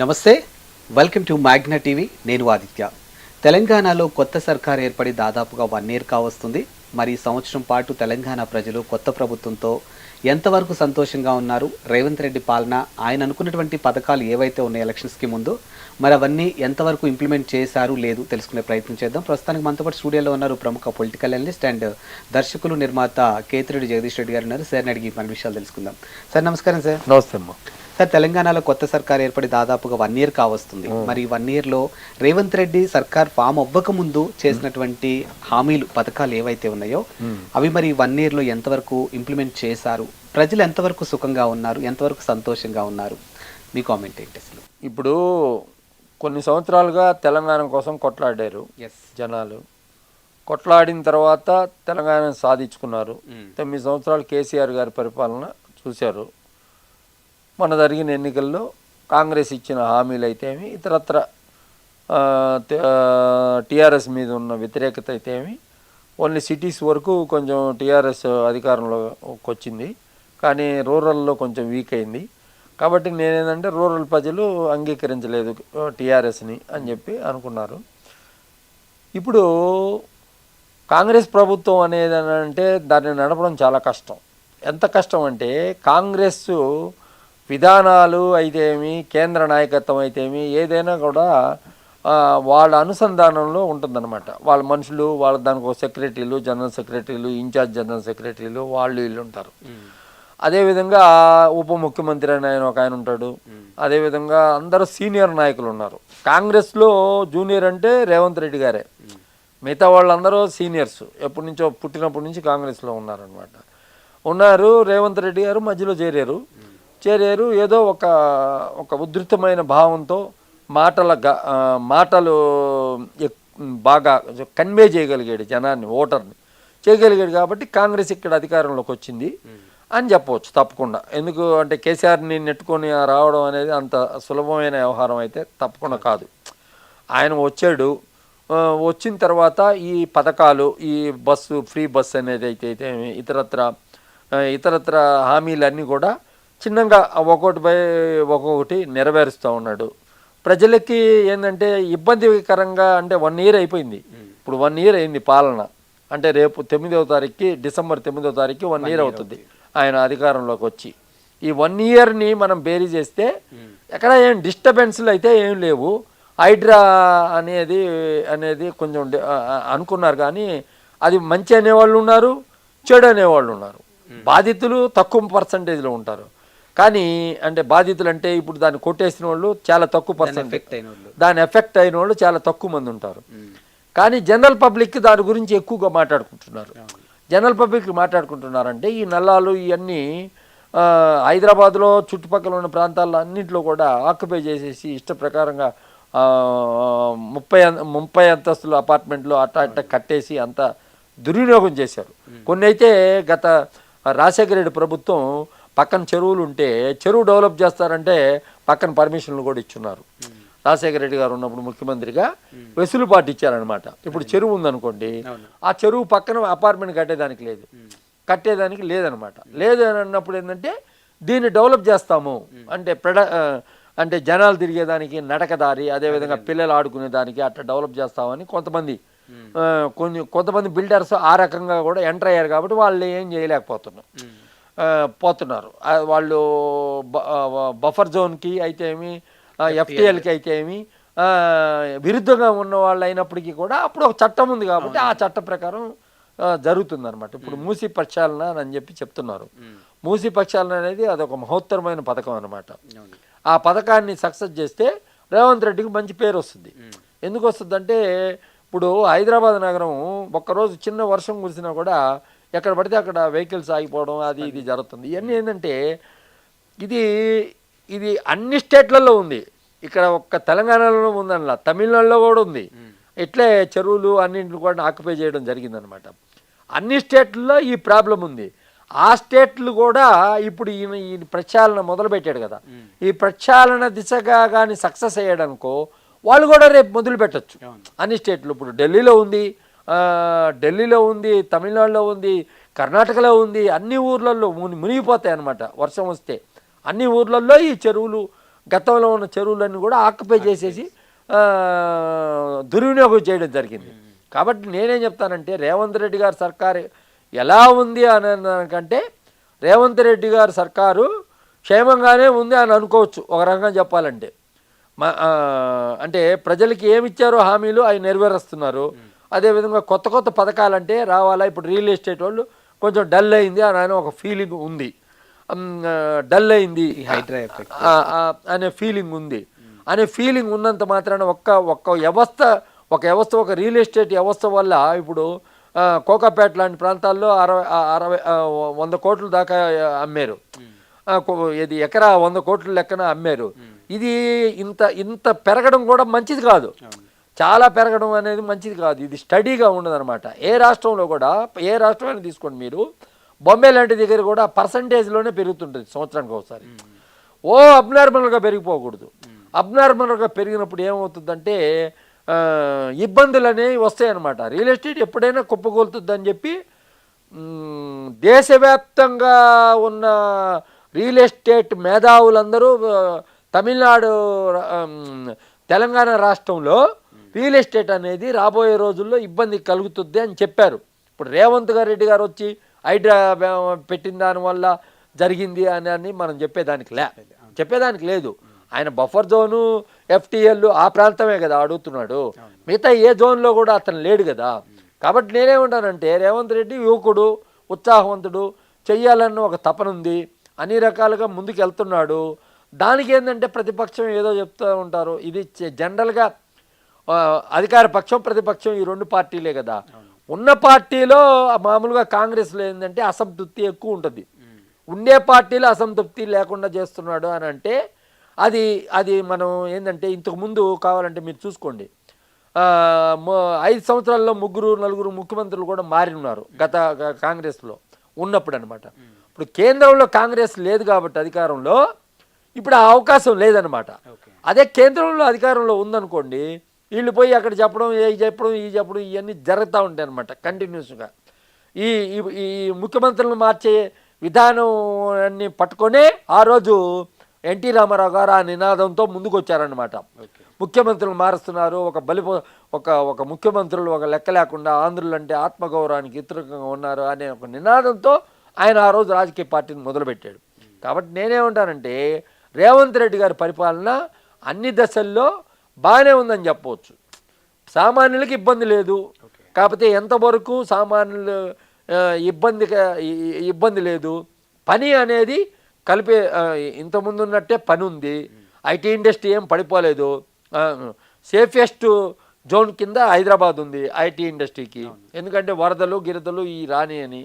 నమస్తే welcome to Magna TV నేను ఆదిత్య. తెలంగాణలో కొత్త సర్కార్ ఏర్పడి దాదాపుగా వన్ ఇయర్ కావస్తుంది. మరి సంవత్సరం పాటు తెలంగాణ ప్రజలు కొత్త ప్రభుత్వంతో ఎంతవరకు సంతోషంగా ఉన్నారు? రేవంత్ రెడ్డి పాలన ఆయన అనుకున్నటువంటి పథకాలు ఏవైతే ఉన్నాయి ఎలక్షన్స్కి ముందు మరి అవన్నీ ఎంతవరకు ఇంప్లిమెంట్ చేశారు లేదు తెలుసుకునే ప్రయత్నం చేద్దాం. ప్రస్తుతానికి మనతో పాటు స్టూడియోలో ఉన్నారు ప్రముఖ పొలిటికల్ అనలిస్ట్ అండ్ దర్శకులు నిర్మాత కేతిరెడ్డి జగదీష్ రెడ్డి గారు ఉన్నారు. సార్ని అడిగి మన విషయాలు తెలుసుకుందాం. సార్ నమస్కారం సార్. నమస్తే అమ్మా. సార్ తెలంగాణలో కొత్త సర్కార్ ఏర్పడి దాదాపుగా వన్ ఇయర్ కావస్తుంది. మరి వన్ ఇయర్లో రేవంత్ రెడ్డి సర్కార్ ఫామ్ అవ్వక ముందు చేసినటువంటి హామీలు పథకాలు ఏవైతే ఉన్నాయో అవి మరి వన్ ఇయర్లో ఎంతవరకు ఇంప్లిమెంట్ చేశారు? ప్రజలు ఎంతవరకు సుఖంగా ఉన్నారు? ఎంతవరకు సంతోషంగా ఉన్నారు? మీ కామెంట్ ఏంటి అసలు? ఇప్పుడు కొన్ని సంవత్సరాలుగా తెలంగాణ కోసం కొట్లాడారు ఎస్ జనాలు. కొట్లాడిన తర్వాత తెలంగాణ సాధించుకున్నారు. తొమ్మిది సంవత్సరాలు కేసీఆర్ గారి పరిపాలన చూశారు. మన జరిగిన ఎన్నికల్లో కాంగ్రెస్ ఇచ్చిన హామీలు అయితేమి ఇతరత్ర టీఆర్ఎస్ మీద ఉన్న వ్యతిరేకత అయితేమి ఓన్లీ సిటీస్ వరకు కొంచెం టీఆర్ఎస్ అధికారంలోకి వచ్చింది. కానీ రూరల్లో కొంచెం వీక్ అయింది. కాబట్టి నేనేంటంటే రూరల్ ప్రజలు అంగీకరించలేదు టీఆర్ఎస్ని అని చెప్పి అనుకున్నారు. ఇప్పుడు కాంగ్రెస్ ప్రభుత్వం అనేది అంటే దాన్ని నడపడం చాలా కష్టం. ఎంత కష్టం అంటే కాంగ్రెస్ విధానాలు అయితేమి కేంద్ర నాయకత్వం అయితేమి ఏదైనా కూడా వాళ్ళ అనుసంధానంలో ఉంటుందన్నమాట. వాళ్ళ మనుషులు వాళ్ళ దానికి ఒక సెక్రటరీలు జనరల్ సెక్రటరీలు ఇన్ఛార్జ్ జనరల్ సెక్రటరీలు వాళ్ళు వీళ్ళు ఉంటారు. అదేవిధంగా ఉప ముఖ్యమంత్రి అని ఆయన ఒక ఆయన ఉంటాడు. అదేవిధంగా అందరూ సీనియర్ నాయకులు ఉన్నారు. కాంగ్రెస్లో జూనియర్ అంటే రేవంత్ రెడ్డి గారే. మిగతా వాళ్ళందరూ సీనియర్స్. ఎప్పటి నుంచో పుట్టినప్పటి నుంచి కాంగ్రెస్లో ఉన్నారనమాట ఉన్నారు రేవంత్ రెడ్డి గారు మధ్యలో చేరారు. చేరారు. ఏదో ఒక ఒక ఉధృతమైన భావంతో మాటల గ- మాటలు బాగా కన్వే చేయగలిగాడు జనాన్ని ఓటర్ని. చేయగలిగాడు కాబట్టి కాంగ్రెస్ ఇక్కడ అధికారంలోకి వచ్చింది అని చెప్పవచ్చు తప్పకుండా. ఎందుకు అంటే కేసీఆర్ని నెట్టుకొని రావడం అనేది అంత సులభమైన వ్యవహారం అయితే తప్పకుండా కాదు. ఆయన వచ్చాడు. వచ్చిన తర్వాత ఈ పథకాలు ఈ బస్సు ఫ్రీ బస్సు అనేది అయితే అయితే ఇతరత్ర ఇతరత్ర హామీలన్నీ కూడా చిన్నగా ఒక్కొక్కటి పై ఒక్కొక్కటి నెరవేరుస్తూ ఉన్నాడు. ప్రజలకి ఏంటంటే ఇబ్బందికరంగా అంటే వన్ ఇయర్ అయిపోయింది. ఇప్పుడు వన్ ఇయర్ అయింది పాలన. అంటే రేపు తొమ్మిదవ తారీఖుకి డిసెంబర్ తొమ్మిదవ తారీఖుకి వన్ ఇయర్ అవుతుంది ఆయన అధికారంలోకి వచ్చి. ఈ వన్ ఇయర్ని మనం బేరీ చేస్తే ఎక్కడ ఏం డిస్టర్బెన్స్లు అయితే ఏం లేవు. హైడ్రా అనేది అనేది కొంచెం అనుకున్నారు కానీ అది మంచి అనేవాళ్ళు ఉన్నారు చెడు అనేవాళ్ళు ఉన్నారు. బాధితులు తక్కువ పర్సంటేజ్లో ఉంటారు. కానీ అంటే బాధితులు అంటే ఇప్పుడు దాన్ని కొట్టేసిన వాళ్ళు చాలా తక్కువ పర్సెంట్ ఎఫెక్ట్ అయిన వాళ్ళు దాని ఎఫెక్ట్ అయిన వాళ్ళు చాలా తక్కువ మంది ఉంటారు. కానీ జనరల్ పబ్లిక్ దాని గురించి ఎక్కువగా మాట్లాడుకుంటున్నారు. జనరల్ పబ్లిక్ మాట్లాడుకుంటున్నారంటే ఈ నల్లాలు ఇవన్నీ హైదరాబాద్లో చుట్టుపక్కల ఉన్న ప్రాంతాల్లో అన్నింటిలో కూడా ఆక్యుపై చేసేసి ఇష్ట ప్రకారంగా ముప్పై ముప్పై అంతస్తుల అపార్ట్మెంట్లు అట్ట అట్ట కట్టేసి అంత దుర్వినియోగం చేశారు. కొన్ని అయితే గత రాజశేఖర రెడ్డి ప్రభుత్వం పక్కన చెరువులు ఉంటే చెరువు డెవలప్ చేస్తారంటే పక్కన పర్మిషన్లు కూడా ఇచ్చున్నారు. రాజశేఖర రెడ్డి గారు ఉన్నప్పుడు ముఖ్యమంత్రిగా వెసులుబాటు ఇచ్చారనమాట ఇప్పుడు చెరువు ఉందనుకోండి ఆ చెరువు పక్కన అపార్ట్మెంట్ కట్టేదానికి లేదు. కట్టేదానికి లేదనమాట లేదు అని అన్నప్పుడు ఏంటంటే దీన్ని డెవలప్ చేస్తాము అంటే ప్రడ అంటే జనాలు తిరిగేదానికి నడకదారి అదేవిధంగా పిల్లలు ఆడుకునే దానికి అట్లా డెవలప్ చేస్తామని కొంతమంది కొన్ని కొంతమంది బిల్డర్స్ ఆ రకంగా కూడా ఎంటర్ అయ్యారు కాబట్టి వాళ్ళు ఏం చేయలేకపోతున్నారు. పోతున్నారు. వాళ్ళు బఫర్ జోన్కి అయితే ఏమి ఎఫ్టీఎల్కి అయితే ఏమి విరుద్ధంగా ఉన్న వాళ్ళు అయినప్పటికీ కూడా అప్పుడు ఒక చట్టం ఉంది కాబట్టి ఆ చట్ట ప్రకారం జరుగుతుంది అనమాట ఇప్పుడు మూసి ప్రక్షాళన అని చెప్పి చెప్తున్నారు. మూసి ప్రక్షాళన అనేది అదొక మహోత్తరమైన పథకం అనమాట. ఆ పథకాన్ని సక్సెస్ చేస్తే రేవంత్ రెడ్డికి మంచి పేరు వస్తుంది. ఎందుకు వస్తుందంటే ఇప్పుడు హైదరాబాద్ నగరం ఒక్కరోజు చిన్న వర్షం కురిసినా కూడా ఎక్కడ పడితే అక్కడ వెహికల్స్ ఆగిపోవడం అది ఇది జరుగుతుంది. ఇవన్నీ ఏంటంటే ఇది ఇది అన్ని స్టేట్లలో ఉంది. ఇక్కడ ఒక్క తెలంగాణలో ఉందన్నలా తమిళనాడులో కూడా ఉంది. ఇట్లే చెరువులు అన్నింటిని కూడా ఆక్యుపై చేయడం జరిగిందనమాట. అన్ని స్టేట్లలో ఈ ప్రాబ్లం ఉంది. ఆ స్టేట్లు కూడా ఇప్పుడు ఈయన ఈ ప్రక్షాళన మొదలుపెట్టాడు కదా. ఈ ప్రక్షాళన దిశగా కానీ సక్సెస్ అయ్యాడనుకో వాళ్ళు కూడా రేపు మొదలు పెట్టచ్చు అన్ని స్టేట్లు ఇప్పుడు ఢిల్లీలో ఉంది ఢిల్లీలో ఉంది తమిళనాడులో ఉంది కర్ణాటకలో ఉంది అన్ని ఊర్లలో ముని మునిగిపోతాయి అన్నమాట వర్షం వస్తే. అన్ని ఊర్లలో ఈ చెరువులు గతంలో ఉన్న చెరువులన్నీ కూడా ఆక్యుపై చేసేసి దుర్వినియోగం చేయడం జరిగింది. కాబట్టి నేనేం చెప్తానంటే రేవంత్ రెడ్డి గారి సర్కారు ఎలా ఉంది అని అనకంటే రేవంత్ రెడ్డి గారి సర్కారు క్షేమంగానే ఉంది అని అనుకోవచ్చు ఒక రకంగా చెప్పాలంటే. అంటే ప్రజలకి ఏమి ఇచ్చారో హామీలు అవి నెరవేరుస్తున్నారు. అదేవిధంగా కొత్త కొత్త పథకాలంటే రావాలా? ఇప్పుడు రియల్ ఎస్టేట్ వాళ్ళు కొంచెం డల్ అయింది అని అని ఒక ఫీలింగ్ ఉంది. డల్ అయింది. అనే ఫీలింగ్ ఉంది. అనే ఫీలింగ్ ఉన్నంత మాత్రాన ఒక్క ఒక్క వ్యవస్థ ఒక వ్యవస్థ ఒక రియల్ ఎస్టేట్ వ్యవస్థ వల్ల ఇప్పుడు కోకాపేట లాంటి ప్రాంతాల్లో అరవై అరవై వంద కోట్ల దాకా అమ్మారు. ఇది ఎకరా వంద కోట్ల లెక్కన అమ్మారు. ఇది ఇంత ఇంత పెరగడం కూడా మంచిది కాదు. చాలా పెరగడం అనేది మంచిది కాదు. ఇది స్టడీగా ఉండదన్నమాట. ఏ రాష్ట్రంలో కూడా ఏ రాష్ట్రమైనా తీసుకోండి మీరు బొంబే లాంటి దగ్గర కూడా పర్సంటేజ్లోనే పెరుగుతుంటుంది సంవత్సరానికి ఒకసారి. ఓ అబ్నార్మల్గా పెరిగిపోకూడదు. అబ్నార్మల్గా పెరిగినప్పుడు ఏమవుతుందంటే ఇబ్బందులు అనేవి వస్తాయన్నమాట. రియల్ ఎస్టేట్ ఎప్పుడైనా కుప్పకూలుతుందని చెప్పి దేశవ్యాప్తంగా ఉన్న రియల్ ఎస్టేట్ మేధావులందరూ తమిళనాడు తెలంగాణ రాష్ట్రంలో రియల్ ఎస్టేట్ అనేది రాబోయే రోజుల్లో ఇబ్బంది కలుగుతుంది అని చెప్పారు. ఇప్పుడు రేవంత్ గారు రెడ్డి గారు వచ్చి హైడ్రా పెట్టిన దానివల్ల జరిగింది అని అని మనం చెప్పేదానికి లే చెప్పేదానికి లేదు. ఆయన బఫర్ జోను ఎఫ్టిఎల్ ఆ ప్రాంతమే కదా అడుగుతున్నాడు. మిగతా ఏ జోన్లో కూడా అతను లేడు కదా. కాబట్టి నేనేమంటానంటే రేవంత్ రెడ్డి యువకుడు ఉత్సాహవంతుడు చెయ్యాలన్న ఒక తపన ఉంది. అన్ని రకాలుగా ముందుకు వెళ్తున్నాడు దానికి ఏంటంటే ప్రతిపక్షం ఏదో చెప్తూ ఉంటారు. ఇది జనరల్గా అధికార పక్షం ప్రతిపక్షం ఈ రెండు పార్టీలే కదా. ఉన్న పార్టీలో మామూలుగా కాంగ్రెస్లో ఏంటంటే అసంతృప్తి ఎక్కువ ఉంటుంది. ఉండే పార్టీలో అసంతృప్తి లేకుండా చేస్తున్నాడు అని అంటే అది అది మనం ఏంటంటే ఇంతకు ముందు కావాలంటే మీరు చూసుకోండి. ఐదు సంవత్సరాల్లో ముగ్గురు నలుగురు ముఖ్యమంత్రులు కూడా మారి ఉన్నారు గత కాంగ్రెస్లో ఉన్నప్పుడు అనమాట ఇప్పుడు కేంద్రంలో కాంగ్రెస్ లేదు కాబట్టి అధికారంలో ఇప్పుడు ఆ అవకాశం లేదనమాట అదే కేంద్రంలో అధికారంలో ఉందనుకోండి వీళ్ళు పోయి అక్కడ చెప్పడం ఏ చెప్పడం ఈ చెప్పడం ఇవన్నీ జరుగుతూ ఉంటాయి అనమాట కంటిన్యూస్గా. ఈ ఈ- ముఖ్యమంత్రులను మార్చే విధానం అన్ని పట్టుకొనే ఆ రోజు ఎన్టీ రామారావు గారు ఆ నినాదంతో ముందుకు వచ్చారనమాట ముఖ్యమంత్రులు మారుస్తున్నారు ఒక బలిపో ఒక ఒక ముఖ్యమంత్రులు ఒక లెక్క లేకుండా ఆంధ్రులు అంటే ఆత్మగౌరవానికి వ్యతిరేకంగా ఉన్నారు అనే ఒక నినాదంతో ఆయన ఆ రోజు రాజకీయ పార్టీని మొదలుపెట్టాడు. కాబట్టి నేనేమంటానంటే రేవంత్ రెడ్డి గారి పరిపాలన అన్ని దశల్లో బాగానే ఉందని చెప్పవచ్చు. సామాన్యులకి ఇబ్బంది లేదు. కాకపోతే ఎంతవరకు సామాన్యులు ఇబ్బంది ఇబ్బంది లేదు. పని అనేది కలిపే ఇంతకుముందు ఉన్నట్టే పని ఉంది. ఐటీ ఇండస్ట్రీ ఏం పడిపోలేదు. సేఫెస్ట్ జోన్ కింద హైదరాబాద్ ఉంది ఐటీ ఇండస్ట్రీకి. ఎందుకంటే వరదలు గిరదలు ఈ రాని అని.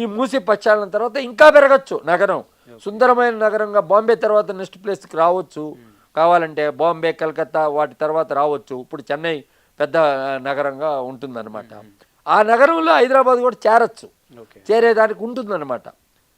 ఈ మూసి పచ్చాలన తర్వాత ఇంకా పెరగచ్చు నగరం. సుందరమైన నగరంగా బాంబే తర్వాత నెక్స్ట్ ప్లేస్కి రావచ్చు. కావాలంటే బాంబే కలకత్తా వాటి తర్వాత రావచ్చు. ఇప్పుడు చెన్నై పెద్ద నగరంగా ఉంటుందన్నమాట. ఆ నగరంలో హైదరాబాద్ కూడా చేరచ్చు. చేరేదానికి ఉంటుందన్నమాట.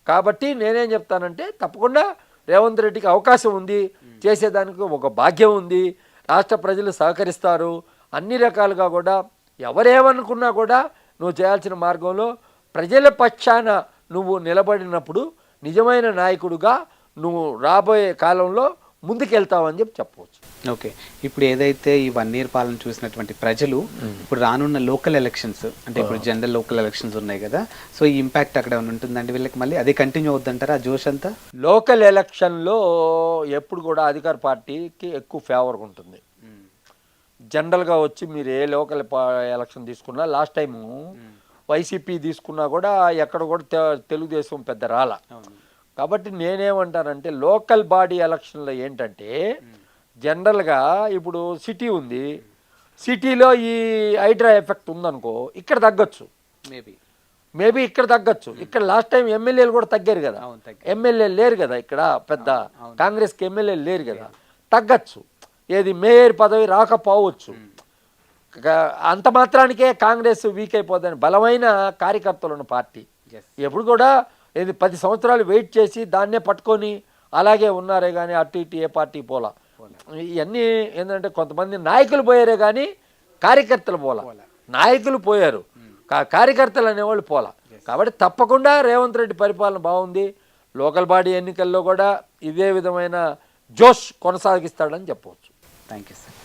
కాబట్టి నేనేం చెప్తానంటే తప్పకుండా రేవంత్ రెడ్డికి అవకాశం ఉంది. చేసేదానికి ఒక భాగ్యం ఉంది. రాష్ట్ర ప్రజలు సహకరిస్తారు. అన్ని రకాలుగా కూడా ఎవరేమనుకున్నా కూడా నువ్వు చేయాల్సిన మార్గంలో ప్రజల పక్షాన నువ్వు నిలబడినప్పుడు నిజమైన నాయకుడుగా నువ్వు రాబోయే కాలంలో ముందుకెళ్తావని చెప్పి చెప్పవచ్చు. ఓకే. ఇప్పుడు ఏదైతే ఈ వన్ ఇయర్ పాలన చూసినటువంటి ప్రజలు ఇప్పుడు రానున్న లోకల్ ఎలక్షన్స్ అంటే ఇప్పుడు జనరల్ లోకల్ ఎలక్షన్స్ ఉన్నాయి కదా సో ఈ ఇంపాక్ట్ అక్కడ ఉంటుందండి వీళ్ళకి మళ్ళీ? అదే కంటిన్యూ అవుద్దంటారా ఆ జోష్ అంతా? లోకల్ ఎలక్షన్లో ఎప్పుడు కూడా అధికార పార్టీకి ఎక్కువ ఫేవర్గా ఉంటుంది. జనరల్గా వచ్చి మీరు ఏ లోకల్ ఎలక్షన్ తీసుకున్నా లాస్ట్ టైము వైసీపీ తీసుకున్నా కూడా ఎక్కడ కూడా తెలుగుదేశం పెద్ద రాల. కాబట్టి నేనేమంటానంటే లోకల్ బాడీ ఎలక్షన్లో ఏంటంటే జనరల్గా ఇప్పుడు సిటీ ఉంది. సిటీలో ఈ హైడ్రా ఎఫెక్ట్ ఉందనుకో ఇక్కడ తగ్గొచ్చు. మేబీ. మేబీ ఇక్కడ తగ్గొచ్చు. ఇక్కడ లాస్ట్ టైం ఎమ్మెల్యేలు కూడా తగ్గారు కదా. అవును తగ్గి ఎమ్మెల్యే లేరు కదా ఇక్కడ పెద్ద కాంగ్రెస్కి ఎమ్మెల్యే లేరు కదా. తగ్గచ్చు. ఏది మేయర్ పదవి రాకపోవచ్చు. అంత మాత్రానికే కాంగ్రెస్ వీక్ అయిపోద్దని బలమైన కార్యకర్తలు ఉన్న పార్టీ ఎప్పుడు కూడా ఇది పది సంవత్సరాలు వెయిట్ చేసి దాన్నే పట్టుకొని అలాగే ఉన్నారే కానీ అటు ఇటు ఏ పార్టీ పోలా. ఇవన్నీ ఏంటంటే కొంతమంది నాయకులు పోయారే కానీ కార్యకర్తలు పోలా. నాయకులు పోయారు. కార్యకర్తలు అనేవాళ్ళు పోలా. కాబట్టి తప్పకుండా రేవంత్ రెడ్డి పరిపాలన బాగుంది. లోకల్ బాడీ ఎన్నికల్లో కూడా ఇదే విధమైన జోష్ కొనసాగిస్తాడని చెప్పవచ్చు. Thank you sir